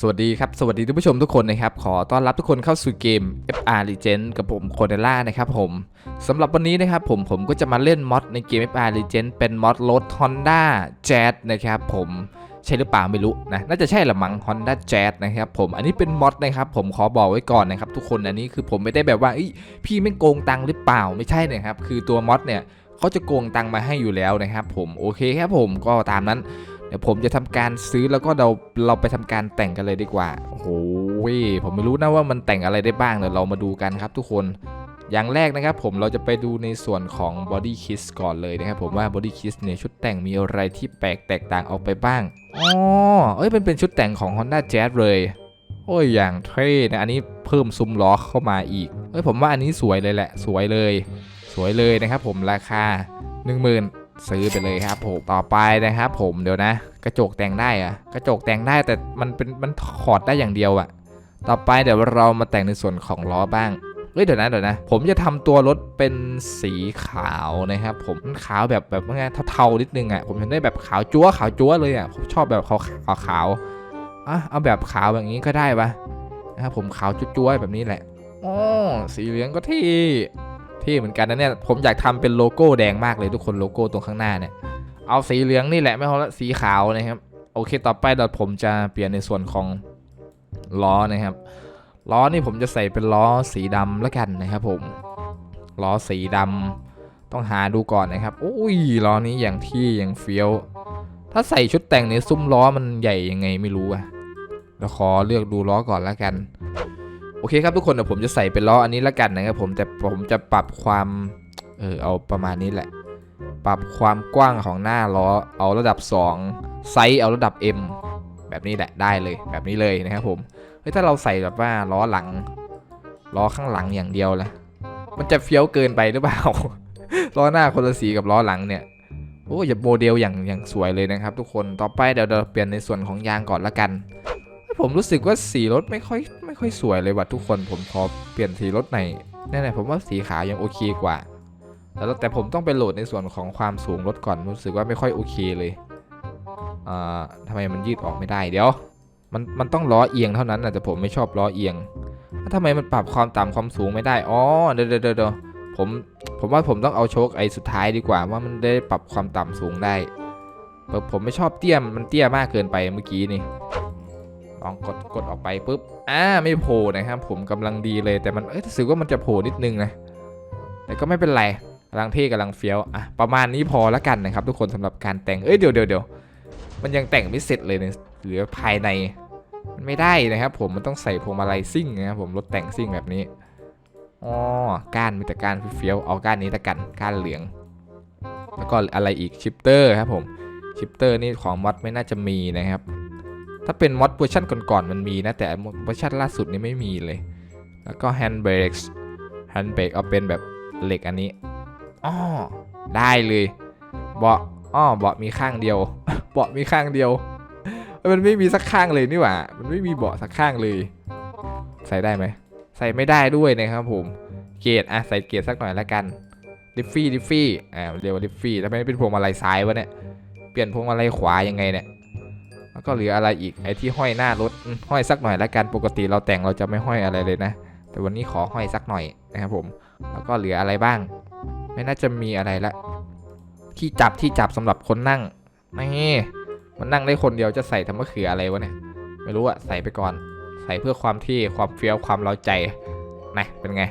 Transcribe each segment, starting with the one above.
สวัสดีครับ สวัสดีท่านผู้ชมทุกคนนะครับ ขอต้อนรับทุกคนเข้าสู่เกม FR Legend กับผมโคเดล่านะครับผมสำหรับวันนี้นะครับผมผมก็จะมาเล่นมอดในเกม FR Legend เป็นมอดรถ Honda Jazz นะครับผมใช่หรือเปล่าไม่รู้นะน่าจะใช่ละมั้ง Honda Jazz นะครับผมอันนี้เป็นมอดนะครับผมขอบอกไว้ก่อนนะครับทุกคนอันนี้คือผมไม่ได้แบบว่าอพี่ไม่โกงตังค์หรือเปล่าไม่ใช่นะครับคือตัวมอดเนี่ยเขาจะโกงตังค์มาให้อยู่แล้วนะครับผมโอเคครับผมก็ตามนั้น เดี๋ยวผมจะทำการซื้อแล้วก็เราเราไปทำการแต่งกันเลยดีกว่าโอ้โหผมไม่รู้นะว่ามันแต่งอะไรได้บ้างเดี๋ยวเรามาดูกันครับทุกคนอย่างแรกนะครับผมเราจะไปดูในส่วนของ Body Kiss ก่อนเลยนะครับผมว่า Body Kiss เนี่ยชุดแต่งมีอะไรที่แปลกแตกต่างออกไปบ้างอ๋อเอ้ยมันเป็นชุดแต่งของ Honda Jazz เลยโอ้ยอย่างเท่นะอันนี้เพิ่มซุ้มล้อเข้ามาอีกเอ้ยผมว่าอันนี้สวยเลยแหละ สวยเลย สวยเลยนะครับผมราคา 10,000 ซื้อไปเลยครับผมต่อไปนะครับผมเดี๋ยวนะ กระจกแต่งได้อะกระจกแต่งได้แต่มันเป็นมันถอดได้อย่างเดียวอะต่อไปเดี๋ยวเรามาแต่งในส่วนของล้อบ้างเฮ้ยเดี๋ยวนะเดี๋ยวนะ ผมจะทำตัวรถเป็นสีขาวนะครับ ผมขาวแบบแบบว่าไงเทาๆนิดนึงอะผมเห็นได้แบบขาวจั๊วขาวจั๊วเลยอะผมชอบแบบขาวขาวขาวอะเอาแบบขาวแบบนี้ก็ได้ปะนะครับผมขาวจั๊วแบบนี้แหละอ๋อสีเหลืองก็ที่ ที่เหมือนกันนะเนี่ยผมอยากทำเป็นโลโก้แดงมากเลยทุกคนโลโก้ตรงข้างหน้าเนี่ยเอาสีเหลืองนี่แหละไม่เอาละสีขาวนะครับโอเคต่อไปเดี๋ยวผมจะเปลี่ยนในส่วนของล้อนะครับล้อนี่ผมจะใส่เป็นล้อสีดำแล้วกันนะครับผมล้อสีดำต้องหาดูก่อนนะครับอุ้ยล้อนี้อย่างที่อย่างเฟี้ยว ถ้าใส่ชุดแต่งในซุ้มล้อมันใหญ่ยังไงไม่รู้อะเดี๋ยวขอเลือกดูล้อก่อนแล้วกัน เคครับทุกคนเดี๋ยวผมจะใส่เป็นล้ออันนี้แล้วกันนะครับผมแต่ผมจะปรับความเออเอาประมาณนี้แหละ ปรับความกว้างของหน้าล้อเอาระดับ 2 ไซส์เอาระดับ M แบบนี้แหละได้เลยแบบนี้เลยนะครับผมเฮ้ยถ้าเราใส่แบบว่าล้อหลังล้อข้างหลังอย่างเดียวละมันจะเฟี้ยวเกินไปหรือเปล่า ล้อหน้าคนละสีกับล้อหลังเนี่ยโอ้ยโมเดลอย่างอย่างสวยเลยนะครับ ทุกคนต่อไปเดี๋ยวเราเปลี่ยนในส่วนของยางก่อนละกัน ผมรู้สึกว่าสีรถไม่ค่อยไม่ค่อยสวยเลยว่ะทุกคนผมขอเปลี่ยนสีรถหน่อยแน่ๆผมว่าสีขาวยังโอเคกว่า แล้วแต่ผมต้องไปโหลดในส่วนของความสูงรถก่อนรู้สึกว่าไม่ค่อยโอเคเลยอ่าทำไมมันยืดออกไม่ได้เดี๋ยว มันมันต้องล้อเอียงเท่านั้นนะแต่ผมไม่ชอบล้อเอียงทำไมมันปรับความต่ำความสูงไม่ได้อ๋อเดี๋ยวเดี๋ยวเดอผมผมว่าผมต้องเอาโชคไอ้สุดท้ายดีกว่าว่ามันได้ปรับความต่ำสูงได้ผมผมไม่ชอบเตี้ยมมันเตี้ยมากเกินไปเมื่อกี้นี่ ลองกดกดออกไปปุ๊บอ่าไม่โผล่นะครับผมกำลังดีเลยแต่มันเอ้ยรู้สึกว่ามันจะโผล่นิดนึงนะแต่ก็ไม่เป็นไรกำลังเท่กำลังเฟี้ยวอะประมาณนี้พอแล้วกันนะครับ ทุกคนสำหรับการแต่งเอ้ยเดี๋ยวเดี๋ยวเดี๋ยวมันยังแต่งไม่เสร็จเลยเนี่ยเหลือภายในมันไม่ได้นะครับ ผมมันต้องใส่พวงมาลัยซิ่งนะครับผมรถแต่งซิ่งแบบนี้อ๋อก้านมีแต่ก้านเฟี้ยวเอาก้านนี้ละกันก้านเหลือง แล้วก็อะไรอีกชิปเตอร์ครับผมชิปเตอร์นี่ของมอดไม่น่าจะมีนะครับ ถ้าเป็นมอดเวอร์ชันก่อนๆมันมีนะ แต่เวอร์ชันล่าสุดนี่ไม่มีเลย แล้วก็แฮนด์เบรกแฮนด์เบรกเอาเป็นแบบเหล็กอันนี้อ๋อได้เลยเบาะอ้อเบาะมีข้างเดียวเบาะมีข้างเดียว มันไม่มีสักข้างเลยนี่หว่า มันไม่มีเบาะสักข้างเลย ใส่ได้ไหมใส่ไม่ได้ด้วยนะครับผมเกรดอะใส่เกรดสักหน่อยและกันดิฟฟี่ดิฟฟี่อ่าเรียกว่าดิฟฟี่แล้วไม่เป็นพวงมาลัยซ้ายวะเนี่ยเปลี่ยนพวงมาลัยขวายังไงเนี่ย แล้วก็เหลืออะไรอีกไอ้ที่ห้อยหน้ารถห้อยสักหน่อยละกันปกติเราแต่งเราจะไม่ห้อยอะไรเลยนะ แต่วันนี้ขอห้อยสักหน่อยนะครับผม แล้วก็เหลืออะไรบ้าง ไม่น่าจะมีอะไรละ ที่จับที่จับสำหรับคนนั่งนี่มันนั่งได้คนเดียวจะใส่ทำมะเขืออะไรวะเนี่ย ไม่รู้อะใส่ไปก่อน ใส่เพื่อความที่ความเฟี้ยวความเร้าใจนะเป็นไง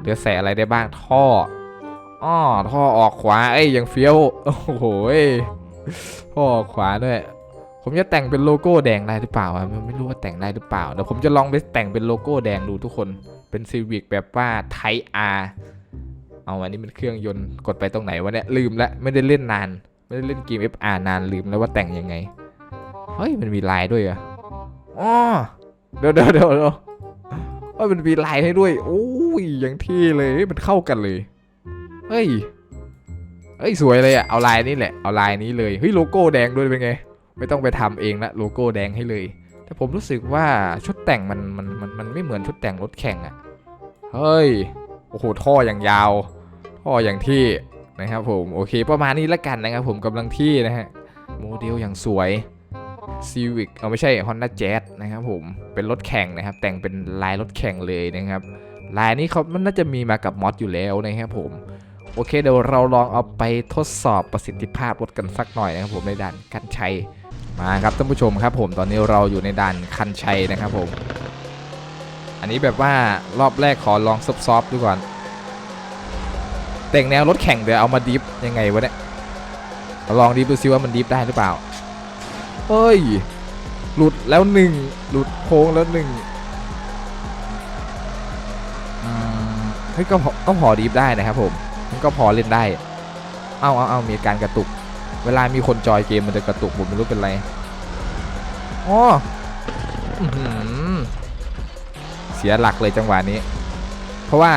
เหลือใส่อะไรได้บ้างท่ออ้อท่อออกขวาเอ้ยยังเฟี้ยวโอ้โหท่อออกขวาด้วย ผมจะแต่งเป็นโลโก้แดงได้หรือเปล่าอะไม่ไม่รู้ว่าแต่งได้หรือเปล่าเดี๋ยวผมจะลองไปแต่งเป็นโลโก้แดงดูทุกคนเป็นซีวิกแบบว่าไทอาร์เอาอันนี้เป็นเครื่องยนต์กดไปตรงไหนวะเนี่ยลืมละไม่ได้เล่นนาน ไม่ได้เล่นเกม FR นานลืมแล้วว่าแต่งยังไงเฮ้ยมันมีลายด้วยอะอ๋อเดี๋ยวเดี๋ยวเดี๋ยววเอ้ยมันมีลายให้ด้วยโอ้ยอย่างที่เลยเฮ้ยมันเข้ากันเลยเฮ้ยเฮ้ยสวยเลยอะเอาลายนี้แหละเอาลายนี้เลยเฮ้ยโลโก้แดงด้วยเป็นไง ไม่ต้องไปทำเองละโลโก้แดงให้เลย แต่ผมรู้สึกว่าชุดแต่งมันมันมันมันไม่เหมือนชุดแต่งรถแข่งอะเฮ้ยโอ้โหท่ออย่างยาว ท่ออย่างที่นะครับผมโอเคประมาณนี้ละกันนะครับผมกำลังที่นะฮะโมเดลอย่างสวย Civic เอาไม่ใช่ Honda Jazz นะครับผมเป็นรถแข่งนะครับ แต่งเป็นลายรถแข่งเลยนะครับลายนี้เขามันน่าจะมีมากับมอดอยู่แล้วนะครับผมโอเคเดี๋ยวเราลองเอาไปทดสอบประสิทธิภาพรถกันสักหน่อยนะครับผมในด่านคันชัย มาครับท่านผู้ชมครับผมตอนนี้เราอยู่ในด่านคันชัยนะครับผม อันนี้แบบว่ารอบแรกขอลองซอฟๆดูก่อน แต่งแนวรถแข่งเดี๋ยวเอามาดิฟยังไงวะเนี่ยลองดิฟดูซิว่ามันดิฟได้หรือเปล่าเฮ้ย หลุดแล้วหนึ่งหลุดโค้งแล้วหนึ่งเฮ้ยก็พอก็พอดิฟได้นะครับผมมันก็พอเล่นได้ เอาเอาเอามีการกระตุก เวลามีคนจอยเกมมันจะกระตุกผมไม่รู้เป็นไรอ๋อเสียหลักเลยจังหวะนี้ เพราะว่า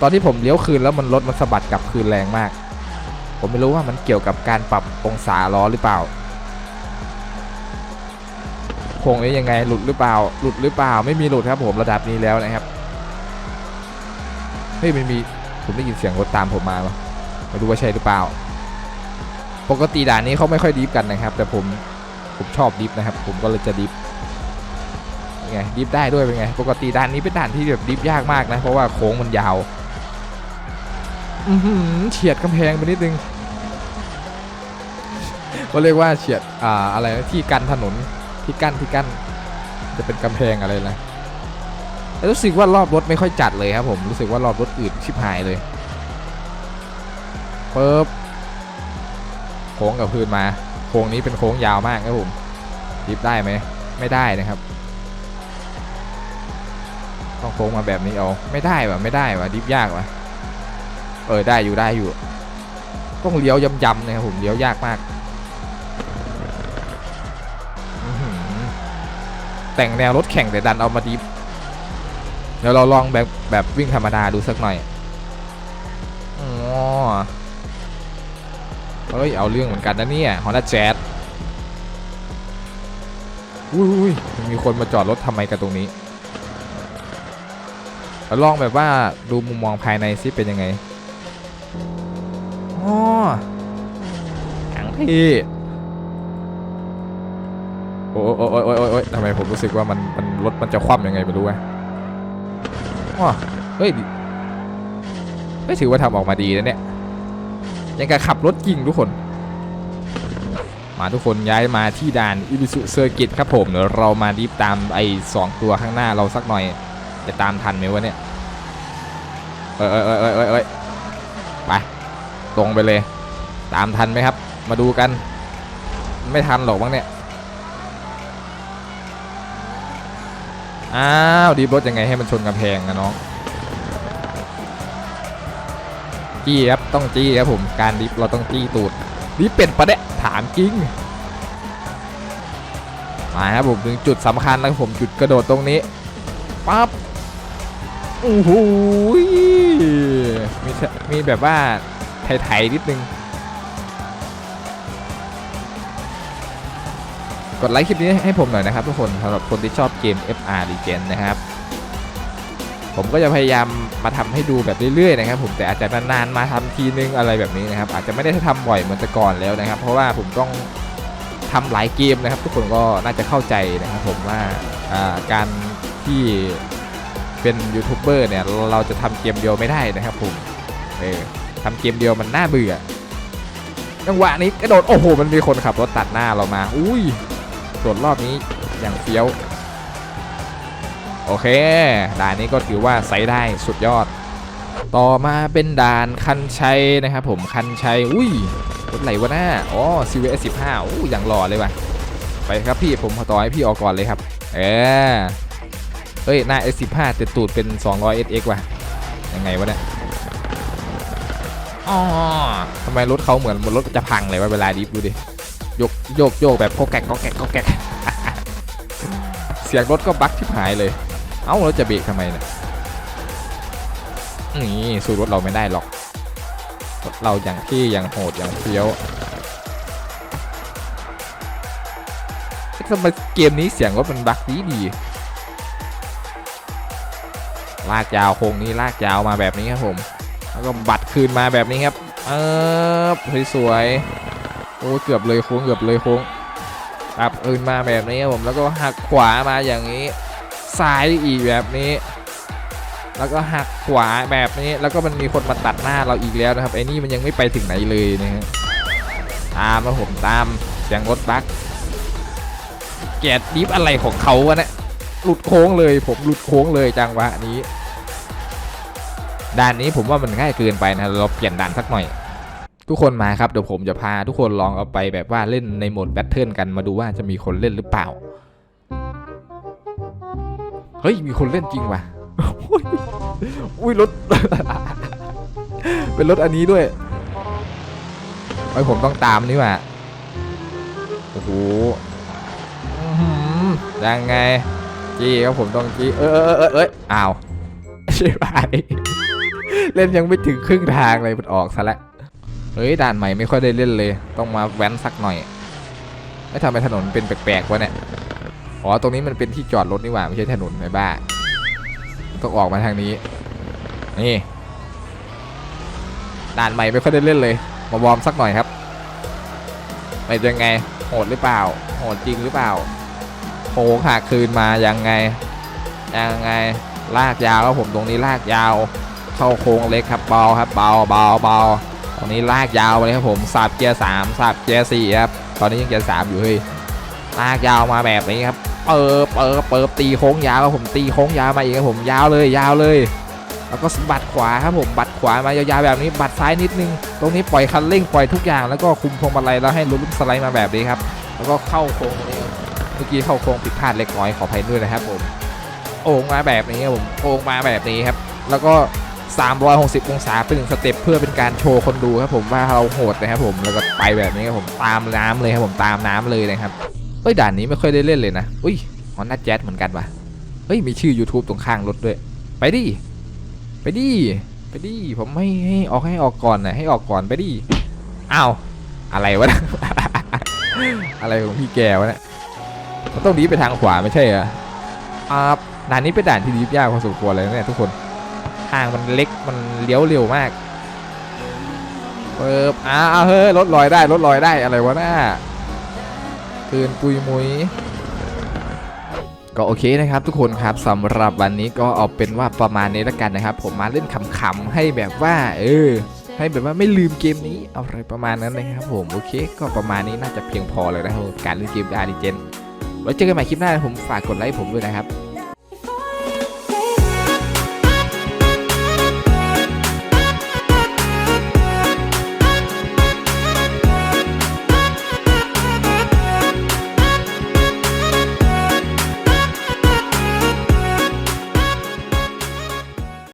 ตอนที่ผมเลี้ยวคืนแล้วมันรถมันสะบัดกลับคืนแรงมาก ผมไม่รู้ว่ามันเกี่ยวกับการปรับองศาล้อหรือเปล่าโค้งนี้ยังไงหลุดหรือเปล่า หลุดหรือเปล่าไม่มีหลุดครับผมระดับนี้แล้วนะครับเฮ้ยมันมีผมได้ยินเสียงรถตามผมมาปะไม่รู้ว่าใช่หรือเปล่า ปกติด่านนี้เขาไม่ค่อยดิฟกันนะครับ แต่ผมผมชอบดิฟนะครับ ผมก็เลยจะดิฟไงดิฟได้ด้วยเป็นไง ปกติด่านนี้เป็นด่านที่แบบดิฟยากมากนะ เพราะว่าโค้งมันยาวเฉียดกำแพงไปนิดนึงก็เรียกว่าเฉียดอ่าอะไรที่กันถนนที่กั้นที่กั้นจะเป็นกำแพงอะไรนะแต่รู้สึกว่ารอบรถไม่ค่อยจัดเลยครับผมรู้สึกว่ารอบรถอืดชิบหายเลยปึ๊บ ค้งกับพื้นมา โค้งนี้เป็นโค้งยาวมากครับผมดิฟได้ไหมไม่ได้นะครับ ต้องโค้งมาแบบนี้เอาไม่ได้วะไม่ได้วะดิฟยากวะเออได้อยู่ได้อยู่ ต้องเลี้ยวยำๆนะครับผมเลี้ยวยากมากแต่งแนวรถแข่งแต่ดันเอามาดิฟเดี๋ยวเราลองแบบแบบวิ่งธรรมดาดูสักหน่อย เฮ้ย เอาเรื่องเหมือนกันนะเนี่ยฮอนด้าแจ๊อุ้ยมีคนมาจอดรถทำไมกันตรงนี้เราลองแบบว่าดูมุมมองภายในซิเป็นยังไงอ๋ออย่างที่โอ้ยโอ้ยโอ้ยโอ้ยโอ้ยทำไมผมรู้สึกว่ามันมันรถมันจะคว่ำยังไงไม่รู้อะว้าเฮ้ยไม่ถือว่าทำออกมาดีนะเนี่ย ยังกับขับรถจริงทุกคน มาทุกคนย้ายมาที่ด่านอิบิสุเซอร์กิตครับผมเดี๋ยวเรามาดิฟตามไอ้สองตัวข้างหน้าเราสักหน่อย จะตามทันไหมวะเนี่ยเอ้ยเอ้ยเอ้ยเอ้ยเอ้ยเอ้ยไป ตรงไปเลย ตามทันไหมครับ มาดูกัน ไม่ทันหรอกบ้างเนี่ยอ้าวดีรถยังไงให้มันชนกำแพงนะน้อง จี้ครับต้องจี้ครับผมการดิฟเราต้องจี้ตูดดิฟเป็นประเนี่ยถามจริงมาครับผมถึงจุดสำคัญแล้วครับผมจุดกระโดดตรงนี้ปั๊บโอ้โหมีมีแบบว่าไถๆนิดนึงกดไลค์คลิปนี้ให้ผมหน่อยนะครับทุกคนสำหรับคนที่ชอบเกม FR Legend นะครับ ผมก็จะพยายามมาทำให้ดูแบบเรื่อยๆนะครับผมแต่อาจจะนานๆมาทำทีนึงอะไรแบบนี้นะครับอาจจะไม่ได้ทำบ่อยเหมือนแต่ก่อนแล้วนะครับ เพราะว่าผมต้องทำหลายเกมนะครับ ทุกคนก็น่าจะเข้าใจนะครับผมว่าการที่เป็นยูทูบเบอร์เนี่ยเราจะทำเกมเดียวไม่ได้นะครับผมเออทำเกมเดียวมันน่าเบื่อจังหวะนี้กระโดดโอ้โหมันมีคนขับรถตัดหน้าเรามา อุ้ยส่วนรอบนี้อย่างเฟี้ยว โอเค ด่านนี้ก็ถือว่าใส่ได้สุดยอด ต่อมาเป็นด่านคันชัยนะครับผมคันชัย อุ้ยรถไหลวะหน้าอ๋อ CVS 15อู้อย่างหล่อเลยว่ะ ไปครับพี่ผมขอต่อให้พี่ออกก่อนเลยครับ เออเฮ้ย หน้า S15 แต่ตูดเป็น 200 SX ว่ะ ยังไงวะเนี่ยอ๋อทำไมรถเขาเหมือนรถจะพังเลยวะเวลาดิฟดูดิโยกโยกโยกแบบโคแกกโคแกกโคแกกเสียงรถก็บั๊กที่หายเลย เอ้าเราจะเบรกทำไมเนี่ยนี่สู้รถเราไม่ได้หรอกรถเราอย่างที่อย่างโหดอย่างเฟี้ยวทำไมเกมนี้เสียงรถมันบั๊กดีดีลากยาวโค้งนี้ลากยาวมาแบบนี้ครับผม แล้วก็บัดคืนมาแบบนี้ครับ เออสวยๆโอ้เกือบเลยโค้งเกือบเลยโค้งขับคืนมาแบบนี้ครับผมแล้วก็หักขวามาอย่างนี้ ซ้ายอีกแบบนี้ แล้วก็หักขวาแบบนี้ แล้วก็มันมีคนมาตัดหน้าเราอีกแล้วนะครับไอ้นี่มันยังไม่ไปถึงไหนเลยนะฮะตามมาผมตามเสียงรถบัสแกดดิฟอะไรของเขาวะเนี่ยหลุดโค้งเลย ผมหลุดโค้งเลยจังหวะนี้ด่านนี้ผมว่ามันง่ายเกินไปนะเราเปลี่ยนด่านสักหน่อย ทุกคนมาครับเดี๋ยวผมจะพาทุกคนลองเอาไปแบบว่าเล่นในโหมดแบทเทิลกันมาดูว่าจะมีคนเล่นหรือเปล่า เฮ้ย มีคนเล่นจริงว่ะอุ้ยรถ เป็นรถอันนี้ด้วยไอผมต้องตามนี่ว่ะโอ้โหยังไง จี้ครับผมต้องจี้ เออเออเออเอยอ้าวใช่ไหมเล่นยังไม่ถึงครึ่งทางเลยมันออกซะแล้วเฮ้ยด่านใหม่ไม่ค่อยได้เล่นเลย ต้องมาแว้นสักหน่อยไม่ทำไมถนนเป็นแปลกๆวะเนี่ย อ๋อ ตรงนี้มันเป็นที่จอดรถนี่หว่า ไม่ใช่ถนนไอ้บ้า ต้องออกมาทางนี้ นี่ ด่านใหม่ไม่ค่อยได้เล่นเลย มาวอร์มสักหน่อยครับไปยังไง โหดหรือเปล่า โหดจริงหรือเปล่าโค้งหักคืนมายังไง ยังไง ลากยาวครับผมตรงนี้ลากยาว เข้าโค้งเล็กครับเบาครับเบาเบาเบาตรงนี้ลากยาวเลยครับผมสับเกียร์สามสับเกียร์สี่ครับ ตอนนี้ยังเกียร์สามอยู่เฮ้ยลากยาวมาแบบนี้ครับ เปิบเปิบเปิบตีโค้งยาวครับผมตีโค้งยาวมาอีกครับผมยาวเลยยาวเลย แล้วก็บัดขวาครับผมบัดขวามายาวๆแบบนี้บัดซ้ายนิดนึง ตรงนี้ปล่อยคันเร่งปล่อยทุกอย่างแล้วก็คุมพวงมาลัยแล้วให้ลุกสไลด์มาแบบนี้ครับแล้วก็เข้าโค้งนี้เมื่อกี้เข้าโค้งผิดพลาดเล็กน้อยขออภัยด้วยนะครับผมโอ่งมาแบบนี้ครับผมโอ่งมาแบบนี้ครับ แล้วก็ 360 องศาเป็นหนึ่งสเต็ปเพื่อเป็นการโชว์คนดูครับผมว่าเราโหดนะครับผมแล้วก็ไปแบบนี้ครับผมตามน้ำเลยครับผมตามน้ำเลยนะครับ เฮ้ยด่านนี้ไม่ค่อยได้เล่นเลยนะ อุ้ยฮอนนัทแจ๊เหมือนกันว่ะ เฮ้ยมีชื่อ YouTube ตรงข้างรถด้วย ไปดิ ไปดิ ไปดิ ผมไม่ให้ออกให้ออกก่อนนะให้ออกก่อนไปดิ อ้าว อะไรวะนะอะไรของพี่แกวะเนี่ยมันต้องดีไปทางขวาไม่ใช่เหรออ่าด่านนี้เป็นด่านที่ดีฟยากพอสมควรเลยนะเนี่ยทุกคน ทางมันเล็กมันเลี้ยวเร็วมากเปิบอ้าวเฮ้ยรถลอยได้รถลอยได้อะไรวะน่า คืนปุยมุยก็โอเคนะครับทุกคนครับสำหรับวันนี้ก็เอาเป็นว่าประมาณนี้แล้วกันนะครับ ผมมาเล่นขำๆให้แบบว่า เออ ให้แบบว่าไม่ลืมเกมนี้อะไรประมาณนั้นนะครับผมโอเค ก็ประมาณนี้น่าจะเพียงพอเลยนะครับการเล่นเกมอาร์ดิเจนไว้เจอกันใหม่คลิปหน้าผมฝากกดไลค์ผมด้วยนะครับ